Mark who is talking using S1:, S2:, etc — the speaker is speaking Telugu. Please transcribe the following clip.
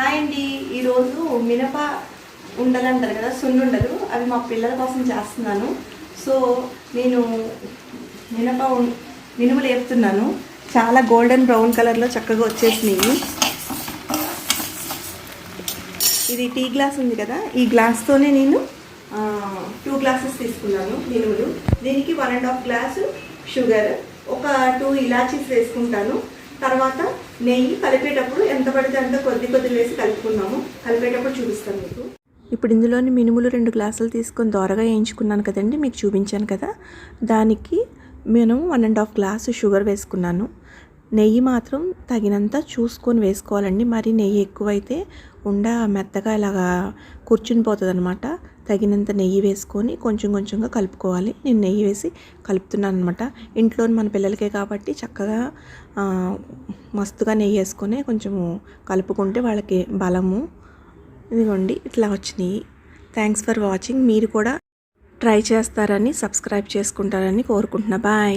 S1: హాయ్ అండి. ఈరోజు మినప ఉండలు అంటారు కదా సున్నుండలు అవి మా పిల్లల కోసం చేస్తున్నాను. సో నేను మినప ఉం- మినుములు వేపుతున్నాను. చాలా గోల్డెన్ బ్రౌన్ కలర్లో చక్కగా వచ్చేసినాయి. ఇది టీ గ్లాస్ ఉంది కదా ఈ గ్లాస్తోనే నేను టూ గ్లాసెస్ తీసుకున్నాను మినుములు. దీనికి one and half glass sugar ఒక టూ ఇలాచీస్ వేసుకుంటాను. తర్వాత నెయ్యి కలిపేటప్పుడు ఎంత పడితే అంత కొద్ది కొద్ది వేసి కలుపుకున్నాము కలిపేటప్పుడు చూపిస్తాను మీకు. ఇప్పుడు ఇందులోని మినుములు రెండు గ్లాసులు తీసుకొని దోరగా వేయించుకున్నాను కదండి మీకు చూపించాను కదా. దానికి నేను one and half glass sugar వేసుకున్నాను. నెయ్యి మాత్రం తగినంత చూసుకొని వేసుకోవాలండి. మరి నెయ్యి ఎక్కువైతే ఉండ మెత్తగా ఇలాగా కూర్చుని పోతుంది అనమాట తగినంత నెయ్యి వేసుకొని కొంచెం కొంచెంగా కలుపుకోవాలి. నేను నెయ్యి వేసి కలుపుతున్నాను అనమాట ఇంట్లో మన పిల్లలకే కాబట్టి చక్కగా మస్తుగా నెయ్యి వేసుకొని కొంచెము కలుపుకుంటే వాళ్ళకి బలము. ఇదిగోండి ఇట్లా వచ్చినాయి. థ్యాంక్స్ ఫర్ వాచింగ్ మీరు కూడా ట్రై చేస్తారని సబ్స్క్రైబ్ చేసుకుంటారని కోరుకుంటున్నా. బాయ్